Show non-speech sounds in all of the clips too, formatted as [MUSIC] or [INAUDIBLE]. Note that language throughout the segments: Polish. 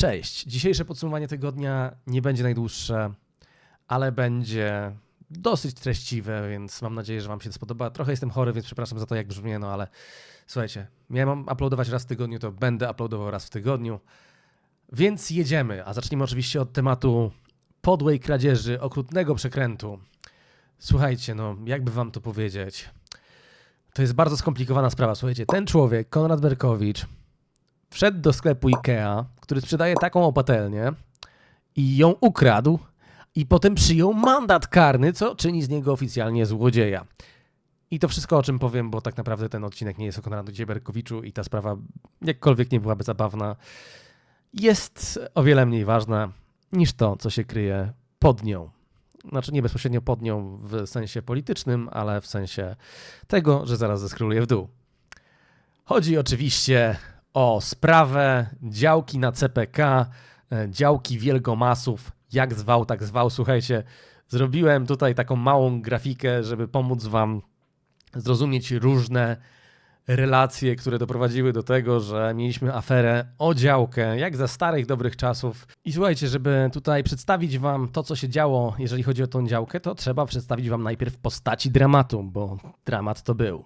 Cześć. Dzisiejsze podsumowanie tygodnia nie będzie najdłuższe, ale będzie dosyć treściwe, więc mam nadzieję, że Wam się spodoba. Trochę jestem chory, więc przepraszam za to, jak brzmię, no ale słuchajcie, miałem uploadować raz w tygodniu, to będę uploadował raz w tygodniu. Więc jedziemy, a zacznijmy oczywiście od tematu podłej kradzieży, okrutnego przekrętu. Słuchajcie, no jakby Wam to powiedzieć. To jest bardzo skomplikowana sprawa. Słuchajcie, ten człowiek, Konrad Berkowicz, wszedł do sklepu Ikea, który sprzedaje taką opatelnię i ją ukradł i potem przyjął mandat karny, co czyni z niego oficjalnie złodzieja. I to wszystko, o czym powiem, bo tak naprawdę ten odcinek nie jest o Konradzie Berkowiczu i ta sprawa, jakkolwiek nie byłaby zabawna, jest o wiele mniej ważna niż to, co się kryje pod nią. Znaczy nie bezpośrednio pod nią w sensie politycznym, ale w sensie tego, że zaraz zeskroluję w dół. Chodzi oczywiście o sprawę działki na CPK, e, działki Wielgomasów, jak zwał, tak zwał. Słuchajcie, zrobiłem tutaj taką małą grafikę, żeby pomóc Wam zrozumieć różne relacje, które doprowadziły do tego, że mieliśmy aferę o działkę, jak za starych, dobrych czasów. I słuchajcie, żeby tutaj przedstawić Wam to, co się działo, jeżeli chodzi o tą działkę, to trzeba przedstawić Wam najpierw postaci dramatu, bo dramat to był.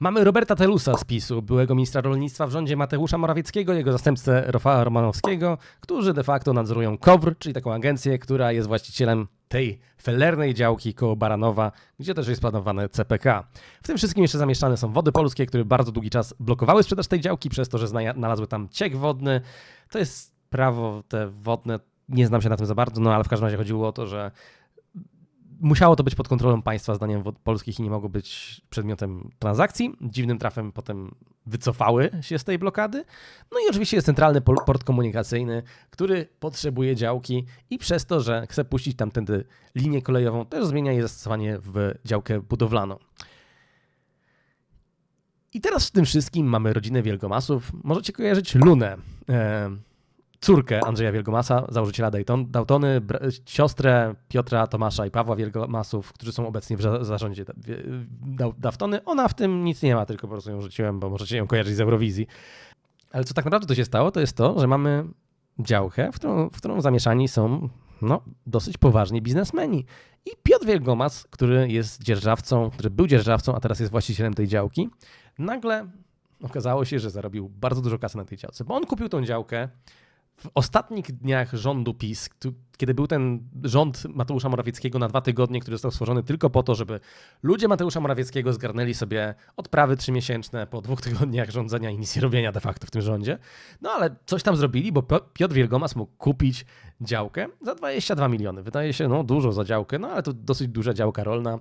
Mamy Roberta Telusa z PiSu, byłego ministra rolnictwa w rządzie Mateusza Morawieckiego, jego zastępcę Rafała Romanowskiego, którzy de facto nadzorują KOWR, czyli taką agencję, która jest właścicielem tej felernej działki koło Baranowa, gdzie też jest planowane CPK. W tym wszystkim jeszcze zamieszczane są wody polskie, które bardzo długi czas blokowały sprzedaż tej działki przez to, że znalazły tam ciek wodny. To jest prawo te wodne, nie znam się na tym za bardzo, no ale w każdym razie chodziło o to, że musiało to być pod kontrolą państwa, zdaniem polskich, i nie mogło być przedmiotem transakcji. Dziwnym trafem potem wycofały się z tej blokady. No i oczywiście jest centralny port komunikacyjny, który potrzebuje działki i przez to, że chce puścić tamtędy linię kolejową, też zmienia jej zastosowanie w działkę budowlaną. I teraz w tym wszystkim mamy rodzinę Wielgomasów. Możecie kojarzyć Lunę. E, córkę Andrzeja Wielgomasa, założyciela Dayton, Daytony, siostrę Piotra Tomasza i Pawła Wielgomasów, którzy są obecnie w zarządzie Daftony. Ona w tym nic nie ma, tylko po prostu ją rzuciłem, bo możecie ją kojarzyć z Eurowizji. Ale co tak naprawdę to się stało, to jest to, że mamy działkę, w którą, w którą zamieszani są no, dosyć poważni biznesmeni. I Piotr Wielgomas, który jest dzierżawcą, który był dzierżawcą, a teraz jest właścicielem tej działki, nagle okazało się, że zarobił bardzo dużo kasy na tej działce, bo on kupił tą działkę w ostatnich dniach rządu PiS, kiedy był ten rząd Mateusza Morawieckiego na dwa tygodnie, który został stworzony tylko po to, żeby ludzie Mateusza Morawieckiego zgarnęli sobie odprawy trzymiesięczne po dwóch tygodniach rządzenia i nic nie robienia de facto w tym rządzie. No ale coś tam zrobili, bo Piotr Wielgomas mógł kupić działkę za 22 miliony. Wydaje się, no dużo za działkę, no ale to dosyć duża działka rolna,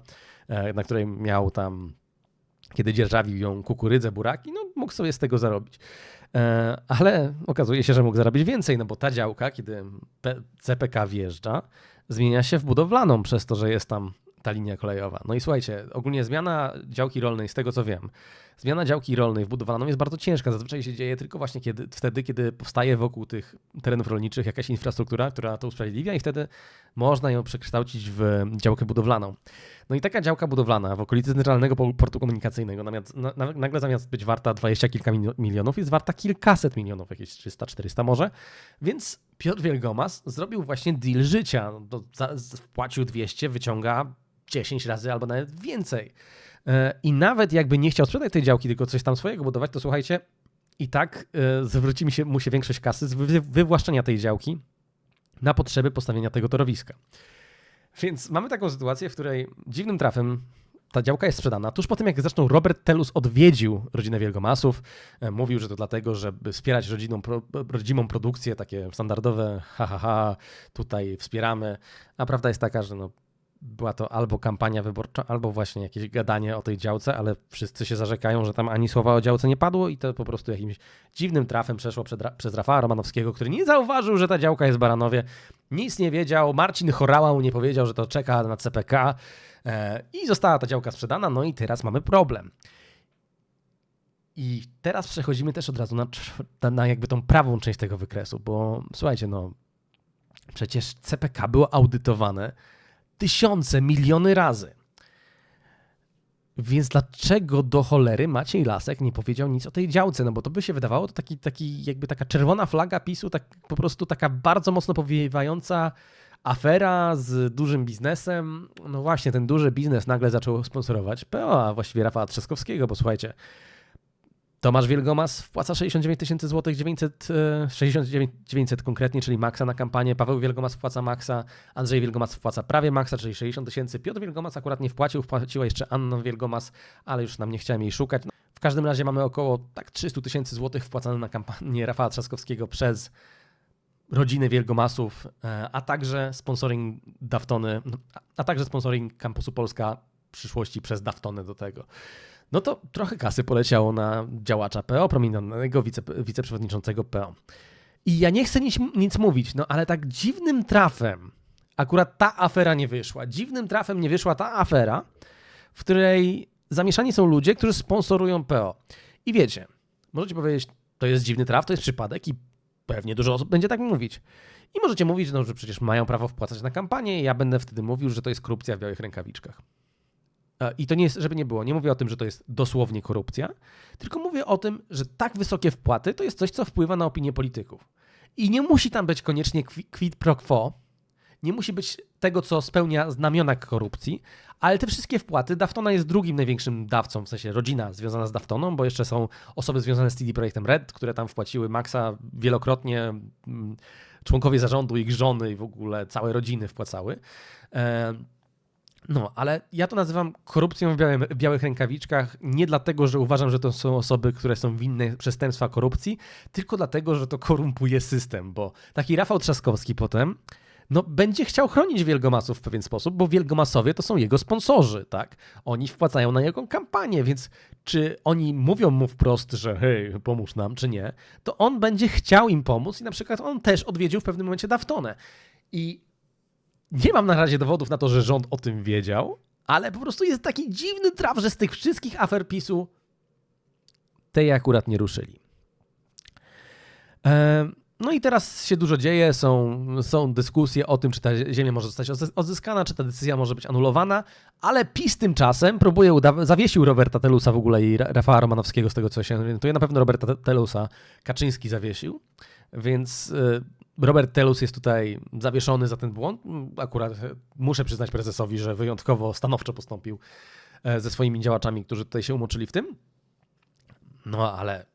e, na której miał tam, kiedy dzierżawił ją kukurydzę, buraki, no mógł sobie z tego zarobić. E, ale okazuje się, że mógł zarobić więcej, no bo ta działka, kiedy CPK wjeżdża, zmienia się w budowlaną przez to, że jest tam ta linia kolejowa. No i słuchajcie, ogólnie zmiana działki rolnej, z tego co wiem, zmiana działki rolnej w budowlaną jest bardzo ciężka. Zazwyczaj się dzieje tylko właśnie kiedy, wtedy, kiedy powstaje wokół tych terenów rolniczych jakaś infrastruktura, która to usprawiedliwia i wtedy można ją przekształcić w działkę budowlaną. No i taka działka budowlana w okolicy centralnego portu komunikacyjnego nagle zamiast być warta 20 kilka milionów jest warta kilkaset milionów, jakieś 300-400 może. Więc Piotr Wielgomas zrobił właśnie deal życia. No, wpłacił 200, wyciąga 10 razy albo nawet więcej. E, I nawet jakby nie chciał sprzedać tej działki, tylko coś tam swojego budować, to słuchajcie, i tak e, zwróci mi się, mu się większość kasy z wywłaszczenia tej działki na potrzeby postawienia tego torowiska. Więc mamy taką sytuację, w której dziwnym trafem ta działka jest sprzedana. Tuż po tym, jak zresztą Robert Telus odwiedził rodzinę Wielgomasów, e, mówił, że to dlatego, żeby wspierać rodziną, rodzimą produkcję, takie standardowe ha, ha, ha, tutaj wspieramy. A prawda jest taka, że no, była to albo kampania wyborcza, albo właśnie jakieś gadanie o tej działce, ale wszyscy się zarzekają, że tam ani słowa o działce nie padło i to po prostu jakimś dziwnym trafem przeszło przed, przez Rafała Romanowskiego, który nie zauważył, że ta działka jest w Baranowie, nic nie wiedział, Marcin Chorała mu nie powiedział, że to czeka na CPK e, i została ta działka sprzedana, no i teraz mamy problem. I teraz przechodzimy też od razu na, na jakby tą prawą część tego wykresu, bo słuchajcie, no przecież CPK było audytowane tysiące, miliony razy. Więc dlaczego do cholery Maciej Lasek nie powiedział nic o tej działce? No bo to by się wydawało, to taki, taki jakby taka czerwona flaga PiSu, tak po prostu taka bardzo mocno powiewająca afera z dużym biznesem. No właśnie, ten duży biznes nagle zaczął sponsorować PO, a właściwie Rafała Trzaskowskiego, bo słuchajcie, Tomasz Wielgomas wpłaca 69 tysięcy złotych, 900, 69 900 konkretnie, czyli maksa na kampanię. Paweł Wielgomas wpłaca maksa, Andrzej Wielgomas wpłaca prawie maksa, czyli 60 tysięcy. Piotr Wielgomas akurat nie wpłacił, wpłaciła jeszcze Anna Wielgomas, ale już nam nie chciałem jej szukać. No, w każdym razie mamy około tak 300 tysięcy złotych wpłacane na kampanię Rafała Trzaskowskiego przez rodziny Wielgomasów, e, a także sponsoring Daftony, no, a także sponsoring Kampusu Polska w przyszłości przez Daftony do tego no to trochę kasy poleciało na działacza PO, prominentnego wice, wiceprzewodniczącego PO. I ja nie chcę nic, nic mówić, no ale tak dziwnym trafem akurat ta afera nie wyszła. Dziwnym trafem nie wyszła ta afera, w której zamieszani są ludzie, którzy sponsorują PO. I wiecie, możecie powiedzieć, to jest dziwny traf, to jest przypadek i pewnie dużo osób będzie tak mówić. I możecie mówić, no, że przecież mają prawo wpłacać na kampanię i ja będę wtedy mówił, że to jest korupcja w białych rękawiczkach. E, I to nie jest, żeby nie było, nie mówię o tym, że to jest dosłownie korupcja, tylko mówię o tym, że tak wysokie wpłaty to jest coś, co wpływa na opinię polityków. I nie musi tam być koniecznie quid pro quo, nie musi być tego, co spełnia znamiona korupcji, ale te wszystkie wpłaty, Daftona jest drugim największym dawcą, w sensie rodzina związana z Daftoną, bo jeszcze są osoby związane z CD Projektem Red, które tam wpłaciły maksa wielokrotnie, mm, członkowie zarządu, ich żony i w ogóle całe rodziny wpłacały. No, ale ja to nazywam korupcją w, białym, w, białych rękawiczkach nie dlatego, że uważam, że to są osoby, które są winne przestępstwa korupcji, tylko dlatego, że to korumpuje system, bo taki Rafał Trzaskowski potem no, będzie chciał chronić wielgomasów w pewien sposób, bo wielgomasowie to są jego sponsorzy, tak? Oni wpłacają na jego kampanię, więc czy oni mówią mu wprost, że hej, pomóż nam, czy nie, to on będzie chciał im pomóc i na przykład on też odwiedził w pewnym momencie Daftonę. I nie mam na razie dowodów na to, że rząd o tym wiedział, ale po prostu jest taki dziwny traf, że z tych wszystkich afer PiSu tej akurat nie ruszyli. No i teraz się dużo dzieje, są, są dyskusje o tym, czy ta ziemia może zostać odzyskana, czy ta decyzja może być anulowana, ale PiS tymczasem próbuje zawiesił Roberta Telusa w ogóle i Rafała Romanowskiego z tego, co się orientuje. Na pewno Roberta Telusa Kaczyński zawiesił, więc y, Robert Telus jest tutaj zawieszony za ten błąd. Akurat muszę przyznać prezesowi, że wyjątkowo stanowczo postąpił e, ze swoimi działaczami, którzy tutaj się umoczyli w tym. No ale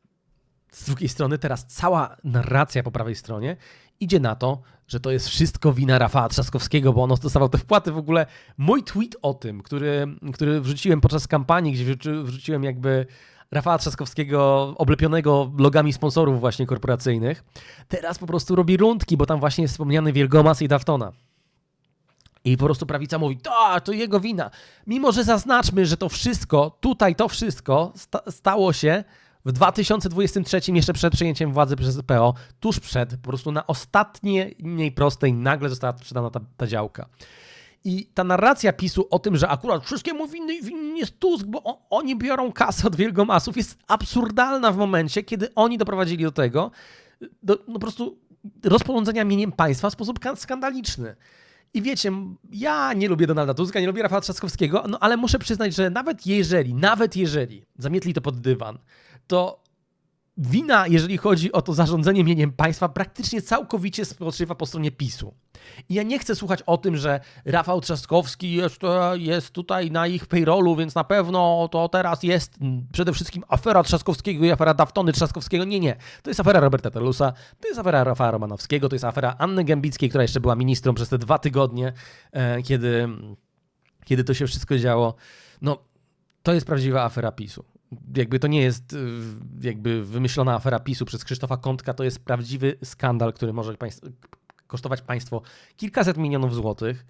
z drugiej strony teraz cała narracja po prawej stronie idzie na to, że to jest wszystko wina Rafała Trzaskowskiego, bo on dostawał te wpłaty. W ogóle mój tweet o tym, który, który wrzuciłem podczas kampanii, gdzie wrzuciłem jakby Rafała Trzaskowskiego oblepionego logami sponsorów właśnie korporacyjnych, teraz po prostu robi rundki, bo tam właśnie jest wspomniany Wielgomas i Daftona. I po prostu prawica mówi, to, to jego wina. Mimo, że zaznaczmy, że to wszystko, tutaj to wszystko sta stało się w 2023, jeszcze przed przejęciem władzy przez PO, tuż przed, po prostu na ostatniej prostej nagle została sprzedana ta, ta działka. I ta narracja PiSu o tym, że akurat wszystkiemu winny, winny jest Tusk, bo on, oni biorą kasę od wielgomasów, jest absurdalna w momencie, kiedy oni doprowadzili do tego, do, no po prostu rozporządzenia mieniem państwa w sposób skandaliczny. I wiecie, ja nie lubię Donalda Tuska, nie lubię Rafała Trzaskowskiego, no ale muszę przyznać, że nawet jeżeli, nawet jeżeli zamietli to pod dywan, to wina, jeżeli chodzi o to zarządzanie mieniem państwa, praktycznie całkowicie spoczywa po stronie PiSu. I ja nie chcę słuchać o tym, że Rafał Trzaskowski jest, jest tutaj na ich payrollu, więc na pewno to teraz jest przede wszystkim afera Trzaskowskiego i afera Daftony Trzaskowskiego. Nie, nie. To jest afera Roberta Telusa, to jest afera Rafała Romanowskiego, to jest afera Anny Gębickiej, która jeszcze była ministrą przez te dwa tygodnie, e, kiedy, kiedy to się wszystko działo. No, to jest prawdziwa afera PiSu jakby to nie jest y, jakby wymyślona afera PiSu przez Krzysztofa Kątka, to jest prawdziwy skandal, który może kosztować państwo kilkaset milionów złotych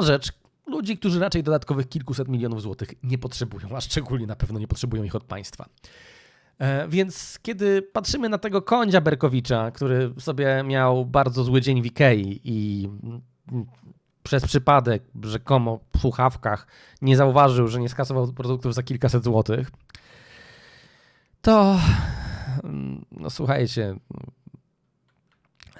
na rzecz ludzi, którzy raczej dodatkowych kilkuset milionów złotych nie potrzebują, a szczególnie na pewno nie potrzebują ich od państwa. E, więc kiedy patrzymy na tego kądzia Berkowicza, który sobie miał bardzo zły dzień w Ikei i przez przypadek, rzekomo w słuchawkach, nie zauważył, że nie skasował produktów za kilkaset złotych, to no słuchajcie,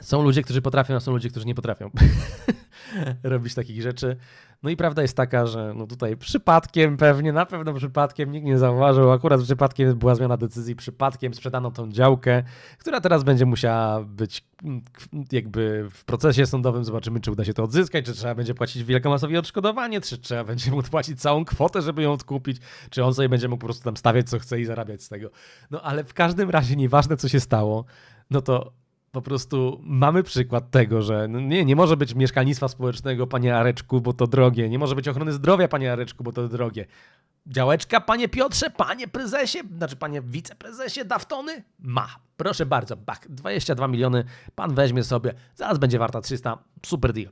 są ludzie, którzy potrafią, a są ludzie, którzy nie potrafią. [LAUGHS] robić takich rzeczy. No i prawda jest taka, że no tutaj przypadkiem pewnie, na pewno przypadkiem, nikt nie zauważył, akurat przypadkiem była zmiana decyzji, przypadkiem sprzedano tą działkę, która teraz będzie musiała być mm, jakby w procesie sądowym, zobaczymy czy uda się to odzyskać, czy trzeba będzie płacić wielkomasowe odszkodowanie, czy trzeba będzie mu płacić całą kwotę, żeby ją odkupić, czy on sobie będzie mógł po prostu tam stawiać co chce i zarabiać z tego. No ale w każdym razie, nieważne co się stało, no to po prostu mamy przykład tego, że no nie, nie może być mieszkalnictwa społecznego, panie Areczku, bo to drogie. Nie może być ochrony zdrowia, panie Areczku, bo to drogie. Działeczka, panie Piotrze, panie prezesie, znaczy panie wiceprezesie Daftony? Ma. Proszę bardzo, bak, 22 miliony, pan weźmie sobie, zaraz będzie warta 300, super deal.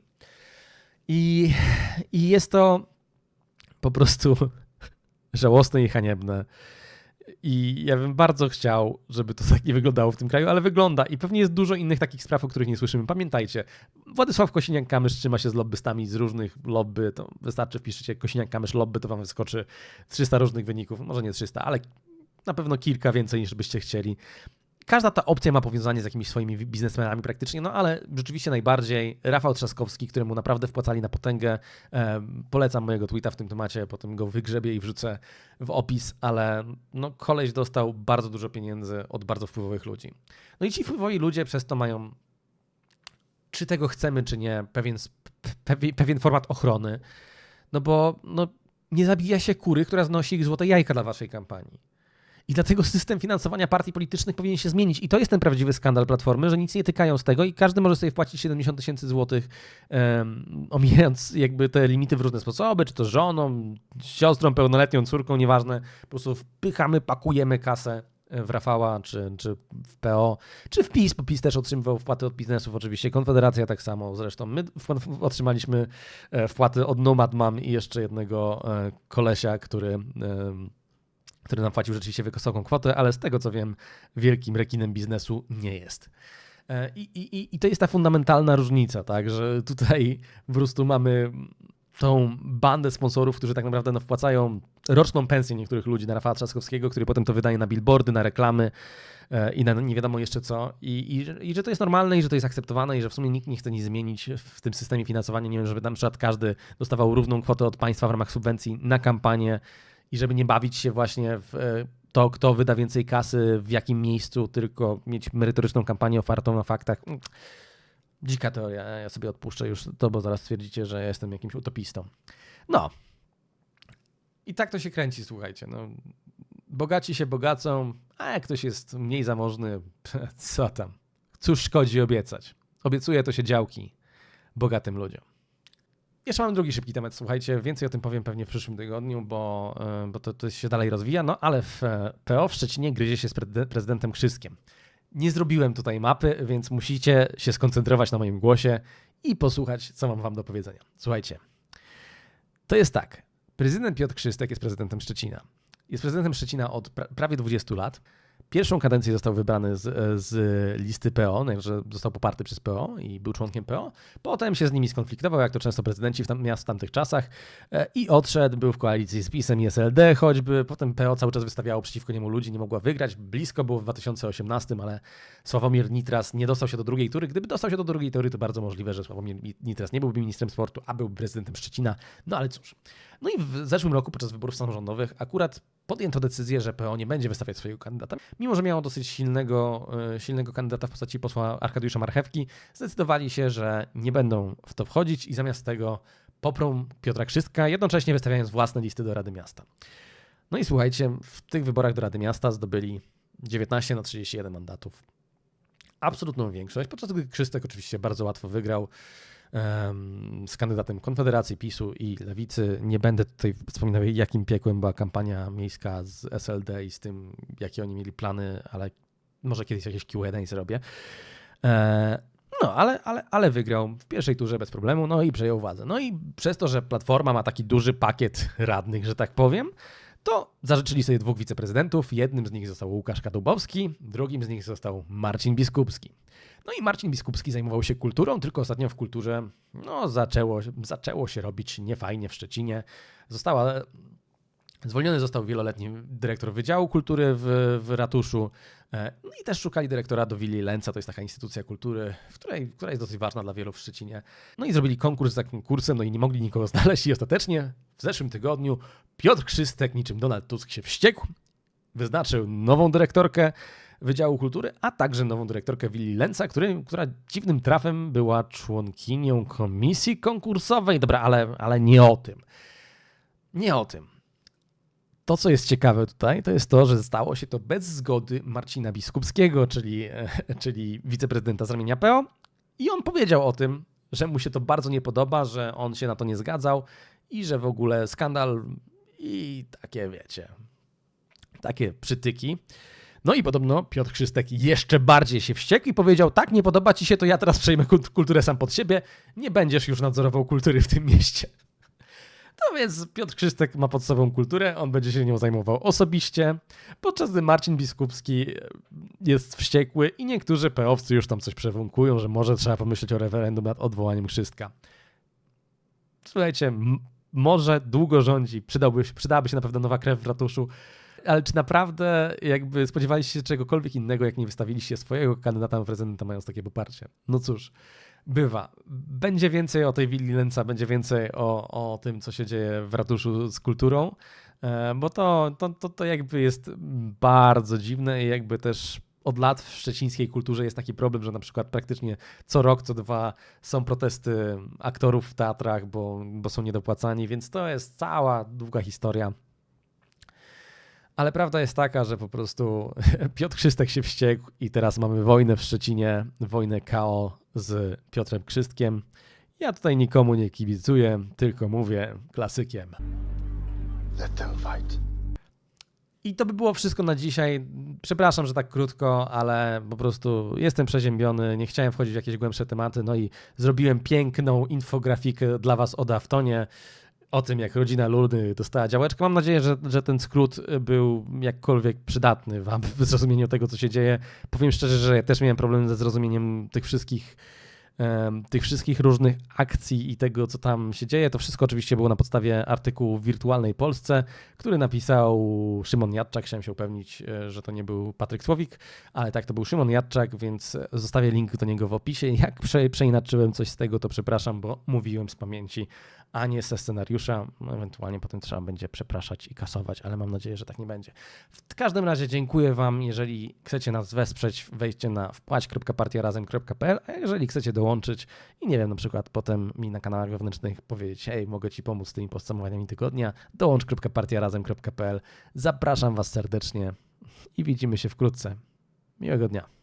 I, i jest to po prostu [LAUGHS] żałosne i haniebne. I ja bym bardzo chciał, żeby to tak nie wyglądało w tym kraju, ale wygląda i pewnie jest dużo innych takich spraw, o których nie słyszymy. Pamiętajcie, Władysław Kosiniak-Kamysz trzyma się z lobbystami z różnych lobby, to wystarczy wpiszecie Kosiniak-Kamysz lobby, to wam wyskoczy 300 różnych wyników, może nie 300, ale na pewno kilka więcej niż byście chcieli każda ta opcja ma powiązanie z jakimiś swoimi biznesmenami praktycznie, no ale rzeczywiście najbardziej Rafał Trzaskowski, któremu naprawdę wpłacali na potęgę. Polecam mojego tweeta w tym temacie, potem go wygrzebię i wrzucę w opis, ale no koleś dostał bardzo dużo pieniędzy od bardzo wpływowych ludzi. No i ci wpływowi ludzie przez to mają, czy tego chcemy, czy nie, pewien, pewien format ochrony, no bo no, nie zabija się kury, która znosi złote jajka dla waszej kampanii. I dlatego system finansowania partii politycznych powinien się zmienić. I to jest ten prawdziwy skandal Platformy, że nic nie tykają z tego i każdy może sobie wpłacić 70 tysięcy złotych, um, omijając jakby te limity w różne sposoby, czy to żoną, siostrą, pełnoletnią córką, nieważne. Po prostu wpychamy, pakujemy kasę w Rafała, czy, czy w PO, czy w PiS, bo PiS też otrzymywał wpłaty od biznesów oczywiście, Konfederacja tak samo zresztą. My otrzymaliśmy e, wpłaty od Nomad Mam i jeszcze jednego e, kolesia, który który nam płacił rzeczywiście wysoką kwotę, ale z tego co wiem, wielkim rekinem biznesu nie jest. E, I, i, I to jest ta fundamentalna różnica, tak, że tutaj po prostu mamy tą bandę sponsorów, którzy tak naprawdę no, wpłacają roczną pensję niektórych ludzi na Rafała Trzaskowskiego, który potem to wydaje na billboardy, na reklamy e, i na nie wiadomo jeszcze co. I, i, I, że to jest normalne i że to jest akceptowane i że w sumie nikt nie chce nic zmienić w tym systemie finansowania. Nie wiem, żeby na przykład każdy dostawał równą kwotę od państwa w ramach subwencji na kampanię i żeby nie bawić się właśnie w e, to, kto wyda więcej kasy, w jakim miejscu, tylko mieć merytoryczną kampanię opartą na faktach. Mm, dzika teoria, ja sobie odpuszczę już to, bo zaraz stwierdzicie, że jestem jakimś utopistą. No. I tak to się kręci, słuchajcie. No. Bogaci się bogacą, a jak ktoś jest mniej zamożny, [LAUGHS] co tam? Cóż szkodzi obiecać? Obiecuje to się działki bogatym ludziom. Jeszcze mam drugi szybki temat, słuchajcie, więcej o tym powiem pewnie w przyszłym tygodniu, bo, e, bo to, to się dalej rozwija, no ale w e, PO w Szczecinie gryzie się z prezydentem Krzyskiem. Nie zrobiłem tutaj mapy, więc musicie się skoncentrować na moim głosie i posłuchać, co mam wam do powiedzenia. Słuchajcie, to jest tak. Prezydent Piotr Krzystek jest prezydentem Szczecina. Jest prezydentem Szczecina od pra prawie 20 lat. Pierwszą kadencję został wybrany z, z listy PO, no, że został poparty przez PO i był członkiem PO. Potem się z nimi skonfliktował, jak to często prezydenci w tam, miast w tamtych czasach e, i odszedł, był w koalicji z PiSem i SLD choćby. Potem PO cały czas wystawiało przeciwko niemu ludzi, nie mogła wygrać. Blisko było w 2018, ale Sławomir Nitras nie dostał się do drugiej tury. Gdyby dostał się do drugiej tury, to bardzo możliwe, że Sławomir Nitras nie byłby ministrem sportu, a był prezydentem Szczecina. No ale cóż. No i w zeszłym roku podczas wyborów samorządowych akurat podjęto decyzję, że PO nie będzie wystawiać swojego kandydata. Mimo, że miało dosyć silnego, e, silnego kandydata w postaci posła Arkadiusza Marchewki, zdecydowali się, że nie będą w to wchodzić i zamiast tego poprą Piotra Krzystka, jednocześnie wystawiając własne listy do Rady Miasta. No i słuchajcie, w tych wyborach do Rady Miasta zdobyli 19 na 31 mandatów. Absolutną większość, podczas gdy Krzystek oczywiście bardzo łatwo wygrał z kandydatem Konfederacji, PiSu i Lewicy. Nie będę tutaj wspominał, jakim piekłem była kampania miejska z SLD i z tym, jakie oni mieli plany, ale może kiedyś jakieś Q&A zrobię. E, no, ale, ale, ale wygrał w pierwszej turze bez problemu, no i przejął władzę. No i przez to, że Platforma ma taki duży pakiet radnych, że tak powiem, to zażyczyli sobie dwóch wiceprezydentów. Jednym z nich został Łukasz Kadłubowski, drugim z nich został Marcin Biskupski. No i Marcin Biskupski zajmował się kulturą, tylko ostatnio w kulturze no, zaczęło, zaczęło się robić niefajnie w Szczecinie. Została Zwolniony został wieloletni dyrektor Wydziału Kultury w, w ratuszu. E, No i też szukali dyrektora do Willi Lenca, to jest taka instytucja kultury, w której, która jest dosyć ważna dla wielu w Szczecinie. No i zrobili konkurs za konkursem, no i nie mogli nikogo [LAUGHS] znaleźć i ostatecznie w zeszłym tygodniu Piotr Krzystek, niczym Donald Tusk się wściekł, wyznaczył nową dyrektorkę Wydziału Kultury, a także nową dyrektorkę Willi Lenca, który, która dziwnym trafem była członkinią komisji konkursowej. Dobra, ale, ale nie o tym. Nie o tym. To, co jest ciekawe tutaj, to jest to, że stało się to bez zgody Marcina Biskupskiego, czyli, [LAUGHS] czyli wiceprezydenta z ramienia PO. I on powiedział o tym, że mu się to bardzo nie podoba, że on się na to nie zgadzał i że w ogóle skandal i takie, wiecie, takie przytyki. No i podobno Piotr Krzystek jeszcze bardziej się wściekł i powiedział: Tak, nie podoba ci się, to ja teraz przejmę kult- kulturę sam pod siebie. Nie będziesz już nadzorował kultury w tym mieście. No więc Piotr Krzystek ma pod sobą kulturę, on będzie się nią zajmował osobiście, podczas gdy Marcin Biskupski jest wściekły i niektórzy peowcy już tam coś przewąkują, że może trzeba pomyśleć o referendum nad odwołaniem Krzystka. Słuchajcie, może długo rządzi, przydałby, przydałaby się na pewno nowa krew w ratuszu, ale czy naprawdę jakby spodziewaliście się czegokolwiek innego, jak nie wystawiliście swojego kandydata na prezydenta, mając takie poparcie? No cóż, bywa. Będzie więcej o tej willi Lenca, będzie więcej o, o tym, co się dzieje w ratuszu z kulturą, e, bo to, to, to, to jakby jest bardzo dziwne i jakby też od lat w szczecińskiej kulturze jest taki problem, że na przykład praktycznie co rok, co dwa są protesty aktorów w teatrach, bo, bo są niedopłacani, więc to jest cała długa historia. Ale prawda jest taka, że po prostu [LAUGHS] Piotr Krzystek się wściekł i teraz mamy wojnę w Szczecinie, wojnę KO z Piotrem Krzystkiem. Ja tutaj nikomu nie kibicuję, tylko mówię klasykiem. Let them fight. I to by było wszystko na dzisiaj. Przepraszam, że tak krótko, ale po prostu jestem przeziębiony, nie chciałem wchodzić w jakieś głębsze tematy, no i zrobiłem piękną infografikę dla Was o Daftonie, o tym, jak rodzina Luny dostała działeczkę. Mam nadzieję, że, że ten skrót był jakkolwiek przydatny Wam w zrozumieniu tego, co się dzieje. Powiem szczerze, że ja też miałem problem ze zrozumieniem tych wszystkich tych wszystkich różnych akcji i tego, co tam się dzieje. To wszystko oczywiście było na podstawie artykułu w Wirtualnej Polsce, który napisał Szymon Jadczak. Chciałem się upewnić, e, że to nie był Patryk Słowik, ale tak, to był Szymon Jadczak, więc zostawię link do niego w opisie. Jak prze, przeinaczyłem coś z tego, to przepraszam, bo mówiłem z pamięci, a nie ze scenariusza. No, ewentualnie potem trzeba będzie przepraszać i kasować, ale mam nadzieję, że tak nie będzie. W każdym razie dziękuję Wam. Jeżeli chcecie nas wesprzeć, wejdźcie na wpłać.partiarazem.pl, a jeżeli chcecie dołączyć i nie wiem, na przykład potem mi na kanałach wewnętrznych powiedzieć, hej, mogę Ci pomóc z tymi podsumowaniami tygodnia, dołącz.partiarazem.pl. Zapraszam Was serdecznie i widzimy się wkrótce. Miłego dnia.